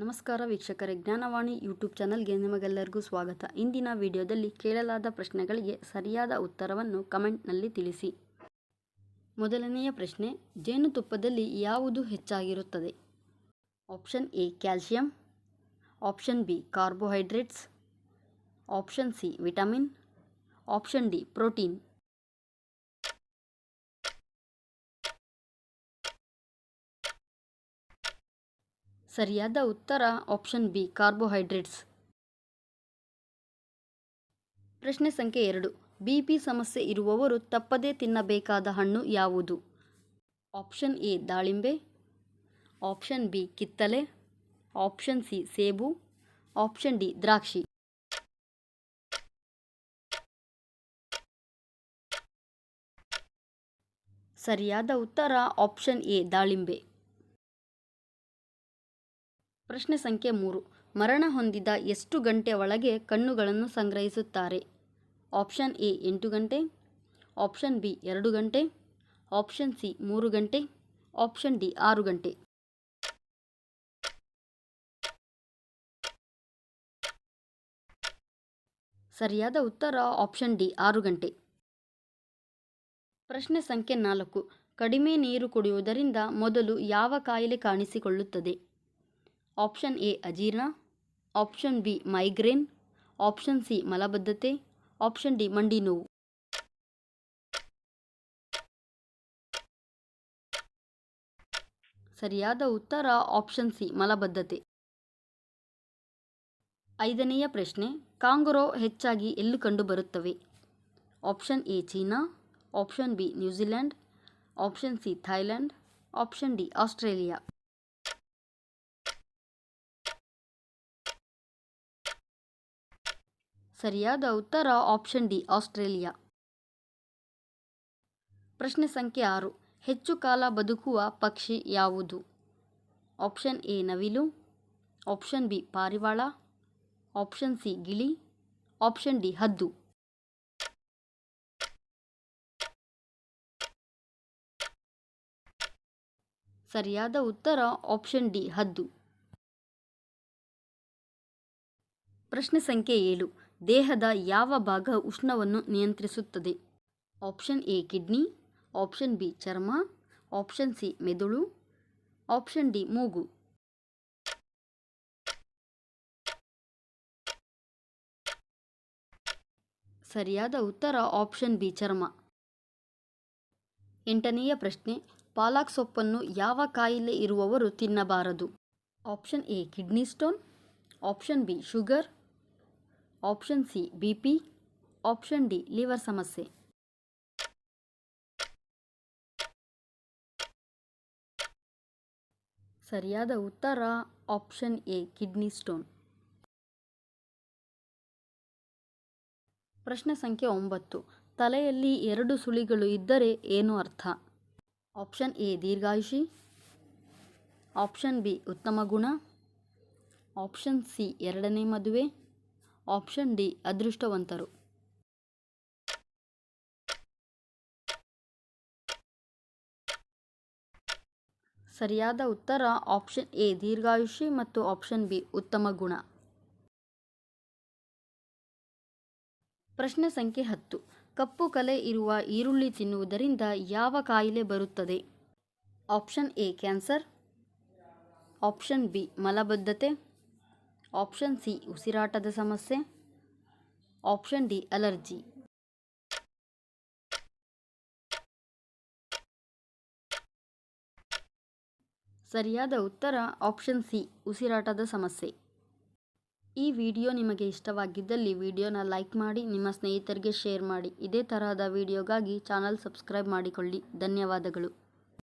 ನಮಸ್ಕಾರ ವೀಕ್ಷಕರೇ, ಜ್ಞಾನವಾಣಿ ಯೂಟ್ಯೂಬ್ ಚಾನಲ್ಗೆ ನಿಮಗೆಲ್ಲರಿಗೂ ಸ್ವಾಗತ. ಇಂದಿನ ವಿಡಿಯೋದಲ್ಲಿ ಕೇಳಲಾದ ಪ್ರಶ್ನೆಗಳಿಗೆ ಸರಿಯಾದ ಉತ್ತರವನ್ನು ಕಮೆಂಟ್ನಲ್ಲಿ ತಿಳಿಸಿ. ಮೊದಲನೆಯ ಪ್ರಶ್ನೆ ಜೇನುತುಪ್ಪದಲ್ಲಿ ಯಾವುದು ಹೆಚ್ಚಾಗಿರುತ್ತದೆ? Option A, calcium. Option B, carbohydrates. Option C, vitamin. Option D, protein. ಸರಿಯಾದ ಉತ್ತರ ಆಪ್ಷನ್ ಬಿ, ಕಾರ್ಬೋಹೈಡ್ರೇಟ್ಸ್. ಪ್ರಶ್ನೆ ಸಂಖ್ಯೆ ಎರಡು. ಬಿ ಪಿ ಸಮಸ್ಯೆ ಇರುವವರು ತಪ್ಪದೇ ತಿನ್ನಬೇಕಾದ ಹಣ್ಣು ಯಾವುದು? ಆಪ್ಷನ್ ಎ, ದಾಳಿಂಬೆ. ಆಪ್ಷನ್ ಬಿ, ಕಿತ್ತಲೆ. ಆಪ್ಷನ್ ಸಿ, ಸೇಬು. ಆಪ್ಷನ್ ಡಿ, ದ್ರಾಕ್ಷಿ. ಸರಿಯಾದ ಉತ್ತರ ಆಪ್ಷನ್ ಎ, ದಾಳಿಂಬೆ. ಪ್ರಶ್ನೆ ಸಂಖ್ಯೆ ಮೂರು. ಮರಣ ಹೊಂದಿದ ಎಷ್ಟು ಗಂಟೆ ಒಳಗೆ ಕಣ್ಣುಗಳನ್ನು ಸಂಗ್ರಹಿಸುತ್ತಾರೆ? ಆಪ್ಷನ್ ಎ, ಎಂಟು ಗಂಟೆ. ಆಪ್ಷನ್ ಬಿ, ಎರಡು ಗಂಟೆ. ಆಪ್ಷನ್ ಸಿ, ಮೂರು ಗಂಟೆ. ಆಪ್ಷನ್ ಡಿ, ಆರು ಗಂಟೆ. ಸರಿಯಾದ ಉತ್ತರ ಆಪ್ಷನ್ ಡಿ, ಆರು ಗಂಟೆ. ಪ್ರಶ್ನೆ ಸಂಖ್ಯೆ ನಾಲ್ಕು. ಕಡಿಮೆ ನೀರು ಕುಡಿಯುವುದರಿಂದ ಮೊದಲು ಯಾವ ಕಾಯಿಲೆ ಕಾಣಿಸಿಕೊಳ್ಳುತ್ತದೆ? ಆಪ್ಷನ್ ಎ ಅಜೀರ್ಣ option B migraine option C ಮಲಬದ್ಧತೆ ಆಪ್ಷನ್ ಡಿ ಮಂಡಿ ನೋವು ಸರಿಯಾದ ಉತ್ತರ ಆಪ್ಷನ್ ಸಿ ಮಲಬದ್ಧತೆ ಐದನೆಯ ಪ್ರಶ್ನೆ ಕಾಂಗ್ರೋ ಹೆಚ್ಚಾಗಿ ಎಲ್ಲಿ ಕಂಡುಬರುತ್ತವೆ option A China option B New Zealand option C Thailand option D Australia ಸರಿಯಾದ ಉತ್ತರ ಆಪ್ಷನ್ ಡಿ, ಆಸ್ಟ್ರೇಲಿಯಾ. ಪ್ರಶ್ನೆ ಸಂಖ್ಯೆ ಆರು, ಹೆಚ್ಚು ಕಾಲ ಬದುಕುವ ಪಕ್ಷಿ ಯಾವುದು? ಆಪ್ಷನ್ ಎ, ನವಿಲು. ಆಪ್ಷನ್ ಬಿ, ಪಾರಿವಾಳ. ಆಪ್ಷನ್ ಸಿ, ಗಿಳಿ. ಆಪ್ಷನ್ ಡಿ, ಹದ್ದು. ಸರಿಯಾದ ಉತ್ತರ ಆಪ್ಷನ್ ಡಿ, ಹದ್ದು. ಪ್ರಶ್ನೆ ಸಂಖ್ಯೆ ಏಳು ದೇಹದ ಯಾವ ಭಾಗ ಉಷ್ಣವನ್ನು ನಿಯಂತ್ರಿಸುತ್ತದೆ? Option A kidney, option B ಚರ್ಮ, ಆಪ್ಷನ್ ಸಿ ಮೆದುಳು, ಆಪ್ಷನ್ ಡಿ ಮೂಗು. ಸರಿಯಾದ ಉತ್ತರ ಆಪ್ಷನ್ ಬಿ ಚರ್ಮ. ಎಂಟನೆಯ ಪ್ರಶ್ನೆ, ಪಾಲಕ್ ಸೊಪ್ಪನ್ನು ಯಾವ ಕಾಯಿಲೆ ಇರುವವರು ತಿನ್ನಬಾರದು? Option A kidney stone, option B sugar option C B P option D liver ಸಮಸ್ಯೆ. ಸರಿಯಾದ ಉತ್ತರ ಆಪ್ಷನ್ ಎ ಕಿಡ್ನಿ ಸ್ಟೋನ್ ಪ್ರಶ್ನೆ ಸಂಖ್ಯೆ ಒಂಬತ್ತು. ತಲೆಯಲ್ಲಿ ಎರಡು ಸುಳಿಗಳು ಇದ್ದರೆ ಏನು ಅರ್ಥ? ಆಪ್ಷನ್ ಎ ದೀರ್ಘಾಯುಷಿ. ಆಪ್ಷನ್ ಬಿ ಉತ್ತಮ ಗುಣ. ಆಪ್ಷನ್ ಸಿ ಎರಡನೇ ಮದುವೆ. ಆಪ್ಷನ್ ಡಿ, ಅದೃಷ್ಟವಂತರು. ಸರಿಯಾದ ಉತ್ತರ, ಆಪ್ಷನ್ ಎ, ದೀರ್ಘಾಯುಷಿ ಮತ್ತು ಆಪ್ಷನ್ ಬಿ, ಉತ್ತಮ ಗುಣ. ಪ್ರಶ್ನೆ ಸಂಖ್ಯೆ ಹತ್ತು. ಕಪ್ಪು ಕಲೆ ಇರುವ ಈರುಳ್ಳಿ ತಿನ್ನುವುದರಿಂದ ಯಾವ ಕಾಯಿಲೆ ಬರುತ್ತದೆ? Option A, cancer. Option B, ಮಲಬದ್ಧತೆ. ಆಪ್ಷನ್ ಸಿ ಉಸಿರಾಟದ ಸಮಸ್ಯೆ. ಆಪ್ಷನ್ ಡಿ ಅಲರ್ಜಿ ಸರಿಯಾದ ಉತ್ತರ ಆಪ್ಷನ್ ಸಿ ಉಸಿರಾಟದ ಸಮಸ್ಯೆ. ಈ ವಿಡಿಯೋ ನಿಮಗೆ ಇಷ್ಟವಾಗಿದ್ದಲ್ಲಿ ವಿಡಿಯೋನ ಲೈಕ್ ಮಾಡಿ, ನಿಮ್ಮ ಸ್ನೇಹಿತರಿಗೆ ಶೇರ್ ಮಾಡಿ. ಇದೇ ತರಹದ ವಿಡಿಯೋಗಾಗಿ ಚಾನಲ್ ಸಬ್ಸ್ಕ್ರೈಬ್ ಮಾಡಿಕೊಳ್ಳಿ. ಧನ್ಯವಾದಗಳು.